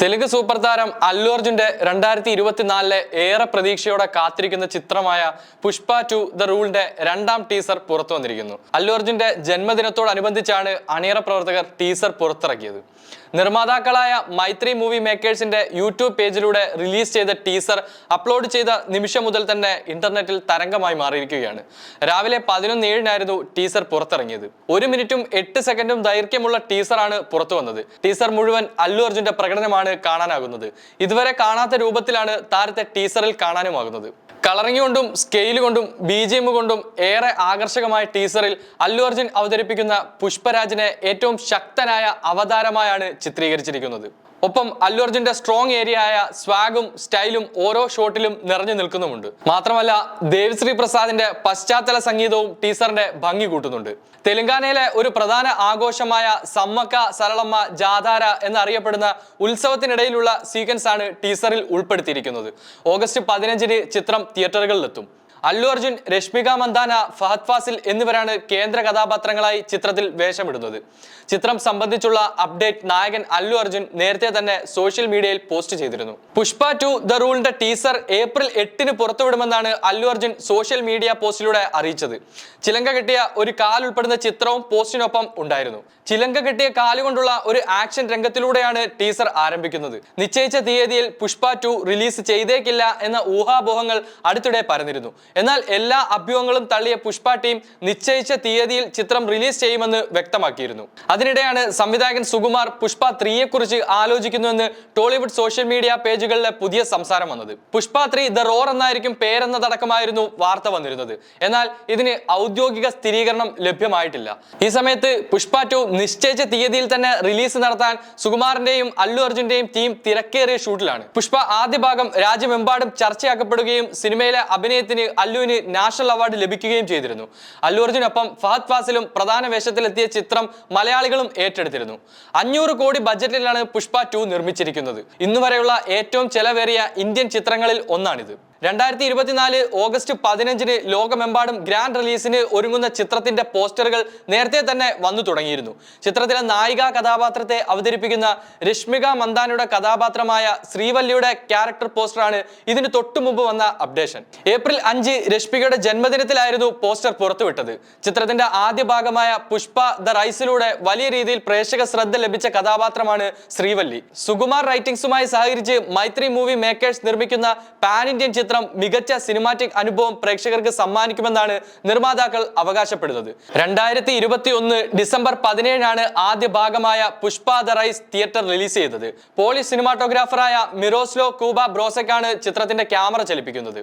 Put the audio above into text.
Telugu super താരം അല്ലു അർജുന്റെ രണ്ടായിരത്തി ഇരുപത്തിനാലിലെ ഏറെ പ്രതീക്ഷയോടെ കാത്തിരിക്കുന്ന ചിത്രമായ പുഷ്പ ടു ദ റൂളിന്റെ രണ്ടാം ടീസർ പുറത്തു വന്നിരിക്കുന്നു. അല്ലു അർജുന്റെ ജന്മദിനത്തോടനുബന്ധിച്ചാണ് അണിയറ പ്രവർത്തകർ ടീസർ പുറത്തിറക്കിയത്. നിർമ്മാതാക്കളായ മൈത്രി മൂവി മേക്കേഴ്സിന്റെ യൂട്യൂബ് പേജിലൂടെ റിലീസ് ചെയ്ത ടീസർ അപ്ലോഡ് ചെയ്ത നിമിഷം മുതൽ തന്നെ ഇന്റർനെറ്റിൽ തരംഗമായി മാറിയിരിക്കുകയാണ്. രാവിലെ പതിനൊന്ന് ഏഴിനായിരുന്നു ടീസർ പുറത്തിറങ്ങിയത്. ഒരു മിനിറ്റും എട്ട് സെക്കൻഡും ദൈർഘ്യമുള്ള ടീസറാണ് പുറത്തു വന്നത്. ടീസർ മുഴുവൻ അല്ലു അർജുന്റെ പ്രകടനമാണ് കാണാനാകുന്നത്. ഇതുവരെ കാണാത്ത രൂപത്തിലാണ് താരത്തെ ടീസറിൽ കാണാനുമാകുന്നത്. കളറിംഗ് കൊണ്ടും സ്കെയിൽ കൊണ്ടും ബി ജി എം കൊണ്ടും ഏറെ ആകർഷകമായ ടീസറിൽ അല്ലു അർജുൻ അവതരിപ്പിക്കുന്ന പുഷ്പരാജിനെ ഏറ്റവും ശക്തനായ അവതാരമായാണ് ചിത്രീകരിച്ചിരിക്കുന്നത്. ഒപ്പം അല്ലു അർജുന്റെ സ്ട്രോങ് ഏരിയ ആയ സ്വാഗും സ്റ്റൈലും ഓരോ ഷോട്ടിലും നിറഞ്ഞു നിൽക്കുന്നുമുണ്ട്. മാത്രമല്ല ദേവ്ശ്രീ പ്രസാദിന്റെ പശ്ചാത്തല സംഗീതവും ടീസറിന്റെ ഭംഗി കൂട്ടുന്നുണ്ട്. തെലങ്കാനയിലെ ഒരു പ്രധാന ആഘോഷമായ സമ്മക്ക സരളമ്മ ജാഥാര എന്നറിയപ്പെടുന്ന ഉത്സവത്തിനിടയിലുള്ള സീക്വൻസ് ആണ് ടീസറിൽ ഉൾപ്പെടുത്തിയിരിക്കുന്നത്. ഓഗസ്റ്റ് പതിനഞ്ചിന് ചിത്രം തിയേറ്ററുകളിലെത്തും അല്ലു അർജുൻ രശ്മിക മന്ദാന ഫഹദ് ഫാസിൽ എന്നിവരാണ് കേന്ദ്ര കഥാപാത്രങ്ങളായി ചിത്രത്തിൽ വേഷമിടുന്നത്. ചിത്രം സംബന്ധിച്ചുള്ള അപ്ഡേറ്റ് നായകൻ അല്ലു അർജുൻ നേരത്തെ തന്നെ സോഷ്യൽ മീഡിയയിൽ പോസ്റ്റ് ചെയ്തിരുന്നു. പുഷ്പ ടു ദ റൂളിന്റെ ടീസർ ഏപ്രിൽ എട്ടിന് പുറത്തുവിടുമെന്നാണ് അല്ലു അർജുൻ സോഷ്യൽ മീഡിയ പോസ്റ്റിലൂടെ അറിയിച്ചത്. ചിലങ്ക കെട്ടിയ ഒരു കാൽ ഉൾപ്പെടുന്ന ചിത്രവും പോസ്റ്റിനൊപ്പം ഉണ്ടായിരുന്നു. ചിലങ്ക കെട്ടിയ കാലുകൊണ്ടുള്ള ഒരു ആക്ഷൻ രംഗത്തിലൂടെയാണ് ടീസർ ആരംഭിക്കുന്നത്. നിശ്ചയിച്ച തീയതിയിൽ പുഷ്പ ടു റിലീസ് ചെയ്തേക്കില്ല എന്ന ഊഹാപോഹങ്ങൾ അടുത്തിടെ പരന്നിരുന്നു. എന്നാൽ എല്ലാ അഭ്യൂഹങ്ങളും തള്ളിയ പുഷ്പ ടീം നിശ്ചയിച്ച തീയതിയിൽ ചിത്രം റിലീസ് ചെയ്യുമെന്ന് വ്യക്തമാക്കിയിരുന്നു. അതിനിടെയാണ് സംവിധായകൻ സുകുമാർ പുഷ്പ ത്രീയെ കുറിച്ച് ആലോചിക്കുന്നുവെന്ന് ടോളിവുഡ് സോഷ്യൽ മീഡിയ പേജുകളിലെ പുതിയ സംസാരം വന്നത്. പുഷ്പ ത്രീ ദ റോർ എന്നായിരിക്കും പേരെന്നതടക്കമായിരുന്നു വാർത്ത വന്നിരുന്നത്. എന്നാൽ ഇതിന് ഔദ്യോഗിക സ്ഥിരീകരണം ലഭ്യമായിട്ടില്ല. ഈ സമയത്ത് പുഷ്പ ടു നിശ്ചയിച്ച തീയതിയിൽ തന്നെ റിലീസ് നടത്താൻ സുകുമാറിന്റെയും അല്ലു അർജുന്റെയും ടീം തിരക്കേറിയ ഷൂട്ടിലാണ്. പുഷ്പ ആദ്യ ഭാഗം രാജ്യമെമ്പാടും ചർച്ചയാക്കപ്പെടുകയും സിനിമയിലെ അഭിനയത്തിന് അല്ലുവിന് നാഷണൽ അവാർഡ് ലഭിക്കുകയും ചെയ്തിരുന്നു. അല്ലു അർജുനൊപ്പം ഫഹദ് ഫാസിലും പ്രധാന വേഷത്തിലെത്തിയ ചിത്രം മലയാളികളും ഏറ്റെടുത്തിരുന്നു. അഞ്ഞൂറ് കോടി ബജറ്റിലാണ് പുഷ്പ ടു നിർമ്മിച്ചിരിക്കുന്നത്. ഇന്നുവരെയുള്ള ഏറ്റവും ചെലവേറിയ ഇന്ത്യൻ ചിത്രങ്ങളിൽ ഒന്നാണിത്. രണ്ടായിരത്തി ഇരുപത്തിനാല് ഓഗസ്റ്റ് പതിനഞ്ചിന് ലോകമെമ്പാടും ഗ്രാൻഡ് റിലീസിന് ഒരുങ്ങുന്ന ചിത്രത്തിന്റെ പോസ്റ്ററുകൾ നേരത്തെ തന്നെ വന്നു തുടങ്ങിയിരുന്നു. ചിത്രത്തിലെ നായിക കഥാപാത്രത്തെ അവതരിപ്പിക്കുന്ന രശ്മിക മന്ദാനയുടെ കഥാപാത്രമായ ശ്രീവല്ലിയുടെ ക്യാരക്ടർ പോസ്റ്ററാണ് ഇതിന് തൊട്ടു മുമ്പ് വന്ന അപ്ഡേഷൻ ഏപ്രിൽ അഞ്ച് രശ്മികയുടെ ജന്മദിനത്തിലായിരുന്നു പോസ്റ്റർ പുറത്തുവിട്ടത്. ചിത്രത്തിന്റെ ആദ്യ ഭാഗമായ പുഷ്പ ദ റൈസിലൂടെ വലിയ രീതിയിൽ പ്രേക്ഷക ശ്രദ്ധ ലഭിച്ച കഥാപാത്രമാണ് ശ്രീവല്ലി. സുകുമാർ റൈറ്റിംഗ്സുമായി സഹകരിച്ച് മൈത്രി മൂവി മേക്കേഴ്സ് നിർമ്മിക്കുന്ന പാൻ ഇന്ത്യൻ ചിത്രം മികച്ച സിനിമാറ്റിക് അനുഭവം പ്രേക്ഷകർക്ക് സമ്മാനിക്കുമെന്നാണ് നിർമ്മാതാക്കൾ അവകാശപ്പെടുന്നത്. രണ്ടായിരത്തി ഇരുപത്തി ഒന്ന് ഡിസംബർ പതിനേഴാണ് ആദ്യ ഭാഗമായ Pushpa the rise theatre release ചെയ്തത്. പോളി സിനിമാറ്റോഗ്രാഫറായ മിറോസ്ലോ കൂബ ബ്രോസക്കാണ് ചിത്രത്തിന്റെ ക്യാമറ ചലിപ്പിക്കുന്നത്.